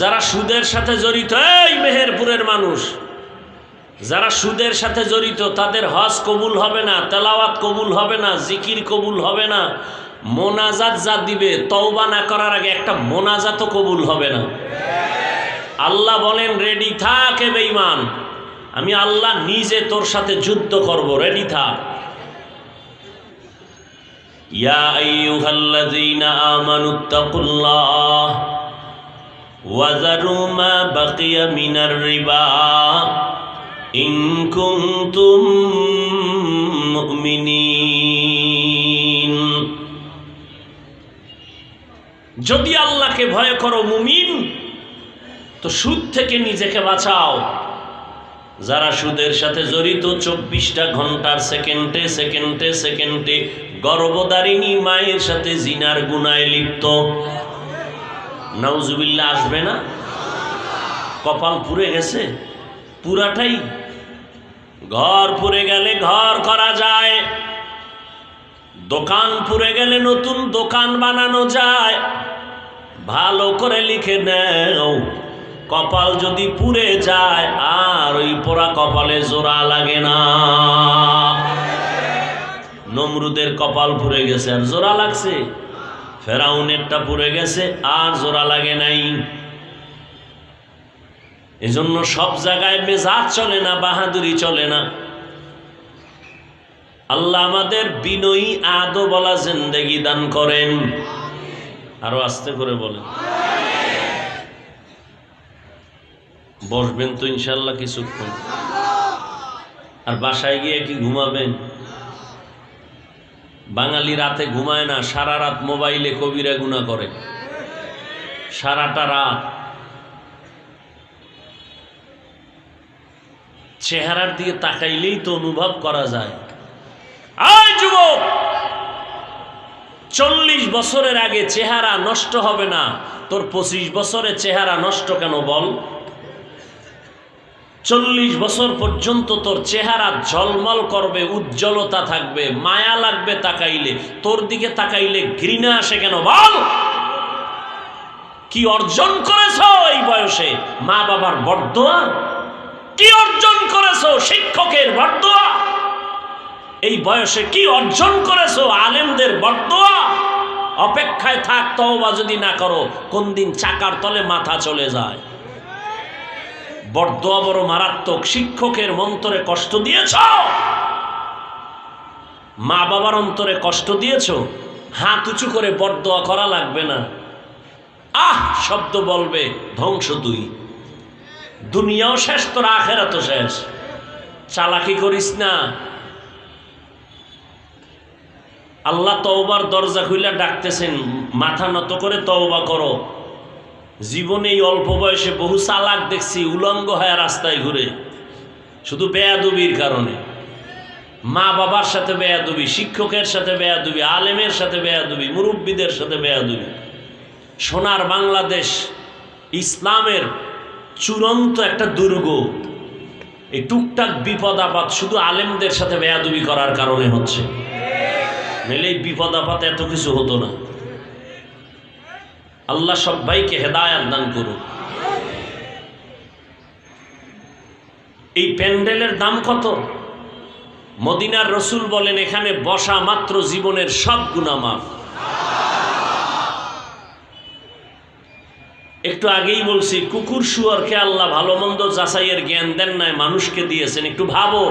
যারা সুদের সাথে জড়িত, এই মেহেরপুরের মানুষ, যারা সুদের সাথে জড়িত, তাদের হজ কবুল হবে না, তেলাওয়াত কবুল হবে না, জিকির কবুল হবে না, মোনাজাত যা দিবে, তওবা না করার আগে একটা মোনাজাতও কবুল হবে না। আল্লাহ বলেন রেডি থাক বেঈমান। আমি আল্লাহ নিজে তোর সাথে যুদ্ধ করব রেডি থাক। ইয়া আইয়ুহাল্লাযীনা আমানুত্তাকুল্লাহ ওয়াজারু মা বাকিয়া মিনার রিবা ইন কুনতুম মুমিনিন যদি আল্লাহকে ভয় করো মুমিন, তো সুদ থেকে নিজেকে বাঁচাও। যারা সুদের সাথে জড়িত চব্বিশটা ঘণ্টার সেকেন্ডে সেকেন্ডে সেকেন্ডে গর্ভদারিণী মায়ের সাথে জিনার গুনায় লিপ্ত নাউজুবিল্লা আসবে না? কপাল পুড়ে গেছে। পুরাটাই ঘর পুড়ে গেলে ঘর করা যায়। দোকান পুড়ে গেলে নতুন দোকান বানানো যায়। ভালো করে লিখে নেও। কপাল যদি পুড়ে যায়, আর ওই পোড়া কপালে জোড়া লাগে না। নমরুদের কপাল পুড়ে গেছে, আর জোড়া লাগছে। ফেরাউনেরটা পুড়ে গেছে, আর জোড়া লাগে নাই। এজন্য সব জায়গায় মেজাজ চলে না, বাহাদুরি চলে না। আল্লাহ আমাদের বিনয়ী আদো বলা জিন্দেগি দান করেন। আরও আস্তে করে বলেন। বসবেন তো ইনশাল্লাহ কিছুক্ষণ। আর বাসায় গিয়ে কি ঘুমাবেন? বাঙালি রাতে ঘুমায় না, সারা রাত মোবাইলে কবিরা গুণা করে। সারাটা রাত চেহারার দিকে তাকাইলেই তো অনুভব করা যায়। আয় যুবক! চল্লিশ বছরের আগে চেহারা নষ্ট হবে না, তোর পঁচিশ বছরের চেহারা নষ্ট কেন বল? চল্লিশ বছর পর্যন্ত তোর চেহারা ঝলমল করবে, উজ্জ্বলতা থাকবে, মায়া লাগবে তাকাইলে, তোর দিকে তাকাইলে ঘৃণা আসে কেন বল? কি অর্জন করেছ এই বয়সে? মা বাবার বর্দোয়া? কি অর্জন করেছ শিক্ষকের বর্দোয়া? এই বয়সে কি অর্জন করেছ আলেমদের বর্দোয়া? অপেক্ষায় থাক, তওবা যদি না করো কোন দিন চাকার তলে মাথা চলে যায়। বর্দোয়া বড় মারাত্মক শিক্ষকের মন্তরে কষ্ট দিয়েছ? মা বাবার অন্তরে কষ্ট দিয়েছ? হাত উঁচু করে বরদোয়া করা লাগবে না। আহ, শব্দ বলবে, ধ্বংস তুই। দুনিয়াও শেষ, তোর আখেরাতও শেষ। চালাকি করিস না। আল্লাহ তওবার দরজা খুলে ডাকতেছেন, মাথা নত করে তওবা করো। জীবনে এই অল্প বয়সে বহু চালাক দেখছি উলঙ্গ হয়ে রাস্তায় ঘুরে। শুধু বেয়াদবির কারণে। মা বাবার সাথে বেয়াদবি, শিক্ষকের সাথে বেয়াদবি, আলেমের সাথে বেয়াদবি, মুরব্বীদের সাথে বেয়াদবি। সোনার বাংলাদেশ ইসলামের চূড়ান্ত একটা দুর্গ। এই টুকটাক বিপদ আপদ শুধু আলেমদের সাথে বেয়াদবি করার কারণে হচ্ছে। এই বিপদ আপদ এত কিছু হতো না। আল্লাহ সবাইকে হেদায়াত দান করুন এই প্যান্ডেলের দাম কত? মদিনার রসুল বলেন, এখানে বসা মাত্র জীবনের সব গুণামাফ একটু আগেই বলছি, কুকুর শুয়ারকে আল্লাহ ভালো মন্দ যাচাইয়ের জ্ঞান দেন নাই, মানুষকে দিয়েছেন। একটু ভাবো,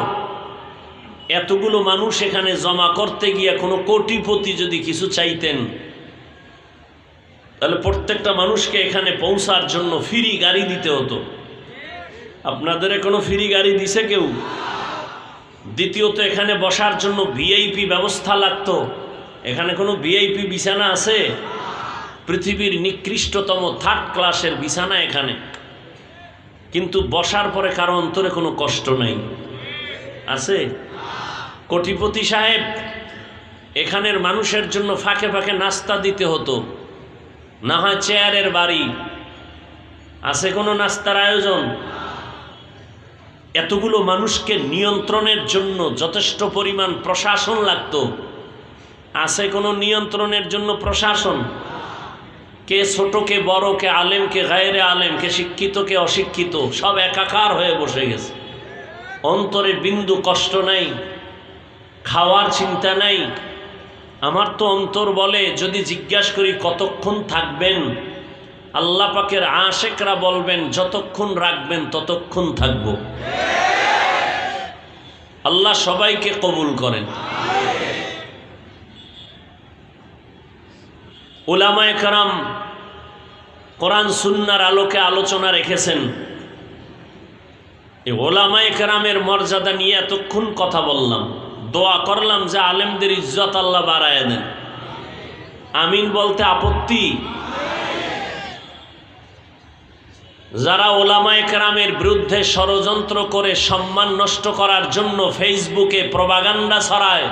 এতগুলো মানুষ এখানে জমা করতে গিয়ে কোনো কোটিপতি যদি কিছু চাইতেন তাহলে প্রত্যেকটা মানুষকে এখানে পৌঁছার জন্য ফ্রি গাড়ি দিতে হতো। আপনাদের কোনো ফ্রি গাড়ি দিছে কেউ? দ্বিতীয়ত, এখানে বসার জন্য ভিআইপি ব্যবস্থা লাগতো। এখানে কোনো ভিআইপি বিছানা আছে? পৃথিবীর নিকৃষ্টতম থার্ড ক্লাসের বিছানা এখানে। কিন্তু বসার পরে কারও অন্তরে কোনো কষ্ট নাই। আছে? কোটিপতি সাহেব, এখানের মানুষের জন্য ফাঁকে ফাঁকে নাস্তা দিতে হতো। না হয় চেয়ারের বাড়ি। আছে কোনো নাস্তার আয়োজন? এতগুলো মানুষকে নিয়ন্ত্রণের জন্য যথেষ্ট পরিমাণ প্রশাসন লাগতো। আছে কোনো নিয়ন্ত্রণের জন্য প্রশাসন? কে ছোট, কে বড়, কে আলেম, কে গায়েরে আলেম, কে শিক্ষিত, কে অশিক্ষিত, সব একাকার হয়ে বসে গেছে। অন্তরে বিন্দু কষ্ট নাই, খাওয়ার চিন্তা নাই আমার তো অন্তর বলে, যদি জিজ্ঞাসা করি কতক্ষণ থাকবেন? আল্লাহ পাকের আশেকরা বলবেন, যতক্ষণ রাখবেন ততক্ষণ থাকব। আল্লাহ সবাইকে কবুল করেন। ওলামায় কারাম কোরআন সুন্নার আলোকে আলোচনা রেখেছেন। এই ওলামায় কারামের মর্যাদা নিয়ে এতক্ষণ কথা বললাম। দোয়া করলাম যে আলেমদের ইজ্জত আল্লাহ বাড়ায় দেন। আমিন বলতে আপত্তি? যারা ওলামায় কেরামের বিরুদ্ধে ষড়যন্ত্র করে সম্মান নষ্ট করার জন্য ফেসবুকে প্রবাগান্ডা ছড়ায়,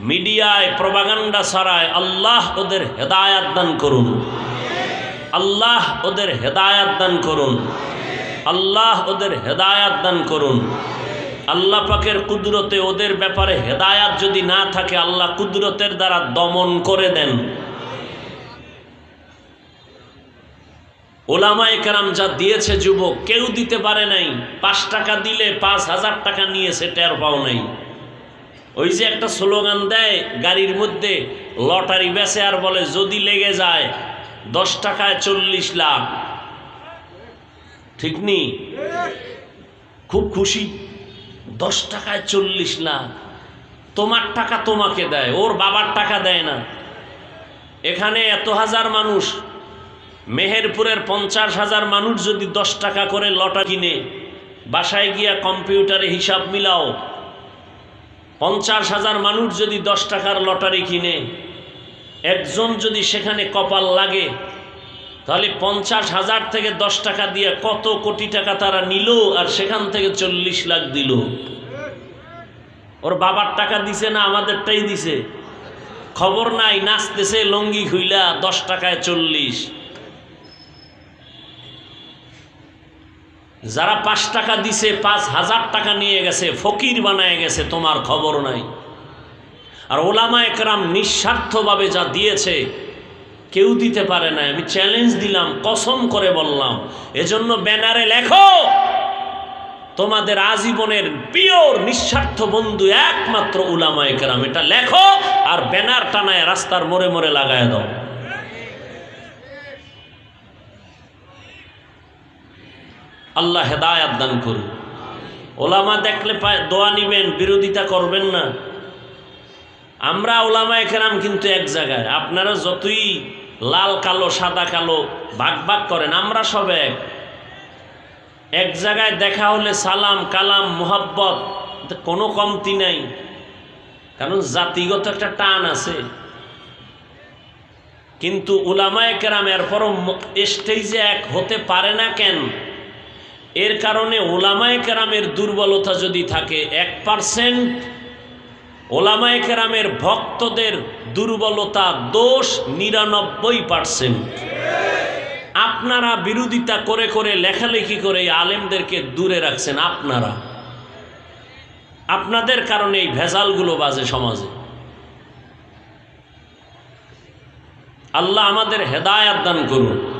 মিডিয়ায় প্রবাগান্ডা ছড়ায়, আল্লাহ ওদের হেদায়াত দান করুন। আল্লাহ ওদের হেদায়াত দান করুন। আল্লাহ ওদের হেদায়াত দান করুন। আল্লাহ পাকের কুদরতে ওদের ব্যাপারে হেদায়াত যদি না থাকে, আল্লাহ কুদরতের দ্বারা দমন করে দেন। ওলামায় কেরাম যা দিয়েছে যুবক, কেউ দিতে পারে নাই। পাঁচ টাকা দিলে পাঁচ হাজার টাকা নিয়েছে টের পাও নাই। ওই যে একটা স্লোগান দেয় গাড়ির মধ্যে, লটারি বেচে আর বলে, যদি লেগে যায়, দশ টাকায় চল্লিশ লাখ। ঠিক নি? খুব খুশি। দশ টাকায় চল্লিশ লাখ তোমার টাকা তোমাকে দেয়, ওর বাবার টাকা দেয় না। এখানে এত হাজার মানুষ, মেহেরপুরের পঞ্চাশ হাজার মানুষ যদি দশ টাকা করে লটা কিনে, বাসায় গিয়া কম্পিউটারে হিসাব মিলাও, পঞ্চাশ হাজার মানুষ যদি দশ টাকার লটারি কিনে, একজন যদি সেখানে কপাল লাগে তাহলে পঞ্চাশ হাজার থেকে দশ টাকা দিয়ে কত কোটি টাকা তারা নিল আর সেখান থেকে চল্লিশ লাখ দিল? ওর বাবার টাকা দিছে না আমাদেরটাই দিছে? খবর নাই, নাচতেছে, লঙ্গি খুইলা, দশ টাকায় চল্লিশ। যারা পাঁচ টাকা দিছে, পাঁচ হাজার টাকা নিয়ে গেছে, ফকির বানায় গেছে, তোমার খবর নাই। আর ওলামা একরাম নিঃস্বার্থভাবে যা দিয়েছে কেউ দিতে পারে না আমি চ্যালেঞ্জ দিলাম, কসম করে বললাম। এজন্য ব্যানারে লেখো, তোমাদের আজীবনের পিওর, নিঃস্বার্থ বন্ধু একমাত্র উলামা একরাম এটা লেখো আর ব্যানার টানায় রাস্তার মোড়ে মোড়ে লাগায় দাও। আল্লাহ হেদায়াত দান করুন। ওলামা দেখলে দোয়া নিবেন, বিরোধিতা করবেন না। আমরা ওলামা একরাম কিন্তু এক জায়গায়। আপনারা যতই লাল কালো, সাদা কালো ভাগ ভাগ করেন, আমরা সব এক। এক জায়গায় দেখা হলে সালাম, কালাম, মোহাব্বত কোনো কমতি নাই। কারণ জাতিগত একটা টান আছে। কিন্তু উলামায় কেরাম এরপরও স্টেজে এক হতে পারে না কেন? এর কারণে ওলামায় কেরামের দুর্বলতা যদি থাকে, এক পার্সেন্ট ওলামায় কেরামের ভক্তদের দুর্বলতা দোষ নিরানব্বই পার্সেন্ট। আপনারা বিরোধিতা করে করে লেখালেখি করে এই আলেমদেরকে দূরে রাখছেন আপনারা। আপনাদের কারণে এই ভেজালগুলো বাজে সমাজে। আল্লাহ আমাদের হেদায়াত দান করুন।